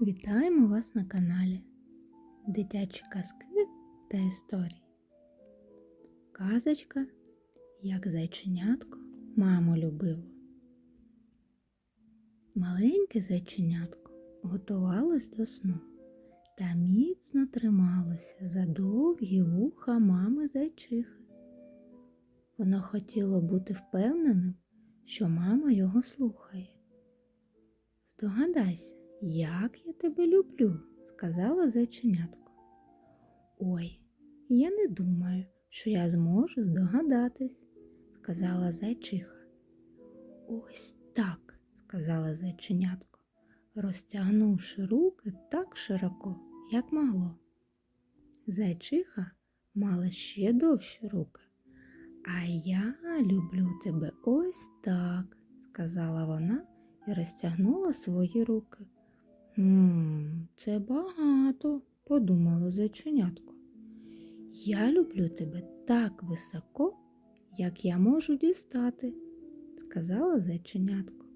Вітаємо вас на каналі Дитячі казки та історії. Казочка, як зайченятко маму любило. Маленьке зайченятко готувалось до сну та міцно трималося за довгі вуха мами зайчихи. Воно хотіло бути впевненим, що мама його слухає. Здогадайся, як я тебе люблю, сказала зайченятко. Ой, я не думаю, що я зможу здогадатись, сказала зайчиха. Ось так, сказала зайченятко, розтягнувши руки так широко, як могло. Зайчиха мала ще довші руки. А я люблю тебе ось так, сказала вона і розтягнула свої руки. «Ммм, це багато, подумало зайченятко. Я люблю тебе так високо, як я можу дістати, сказала зайченятко.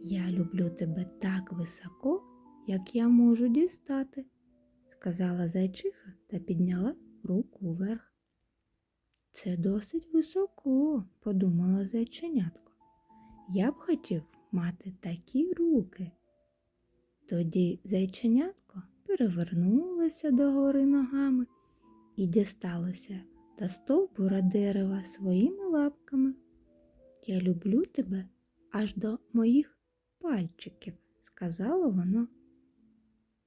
Я люблю тебе так високо, як я можу дістати, сказала зайчиха та підняла руку вверх. Це досить високо, подумала зайченятко. Я б хотів мати такі руки. Тоді зайченятко перевернулося догори ногами і дісталося до стовбура дерева своїми лапками. Я люблю тебе аж до моїх пальчиків, сказала воно.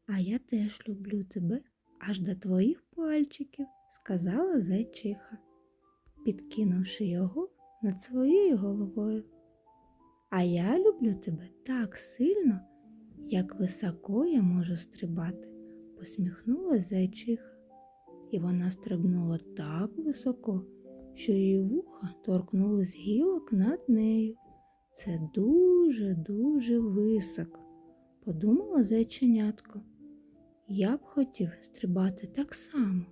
А я теж люблю тебе аж до твоїх пальчиків, сказала зайчиха, підкинувши його над своєю головою. А я люблю тебе так сильно, як високо я можу стрибати, посміхнулась зайчиха, і вона стрибнула так високо, що її вуха торкнулись гілок над нею. Це дуже-дуже високо, подумала зайченятко. Я б хотів стрибати так само.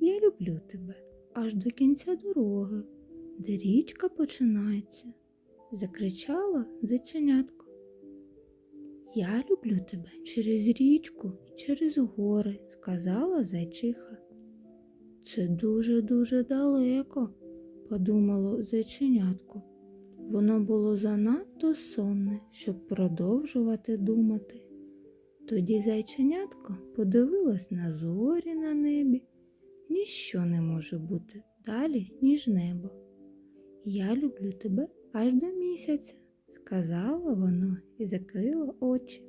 Я люблю тебе аж до кінця дороги, де річка починається закричала зайченятко. Я люблю тебе через річку і через гори, сказала зайчиха. Це дуже-дуже далеко, подумало зайченятко. Воно було занадто сонне, щоб продовжувати думати. Тоді зайченятко подивилась на зорі на небі. Ніщо не може бути далі, ніж небо. Я люблю тебе аж до місяця, сказала воно і закрила очі.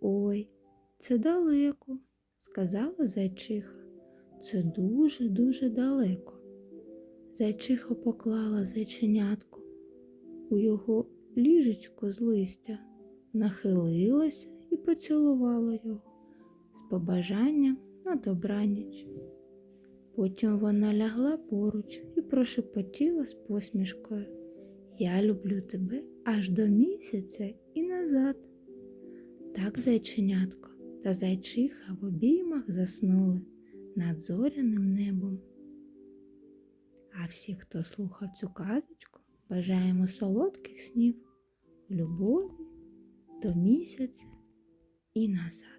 Ой, це далеко, сказала зайчиха. Це дуже-дуже далеко. Зайчиха поклала зайченятку у його ліжечко з листя, нахилилася і поцілувала його з побажанням на добраніч. Потім вона лягла поруч і прошепотіла з посмішкою. Я люблю тебе аж до місяця і назад. Так зайченятко та зайчиха в обіймах заснули над зоряним небом. А всі, хто слухав цю казочку, бажаємо солодких снів, любові до місяця і назад.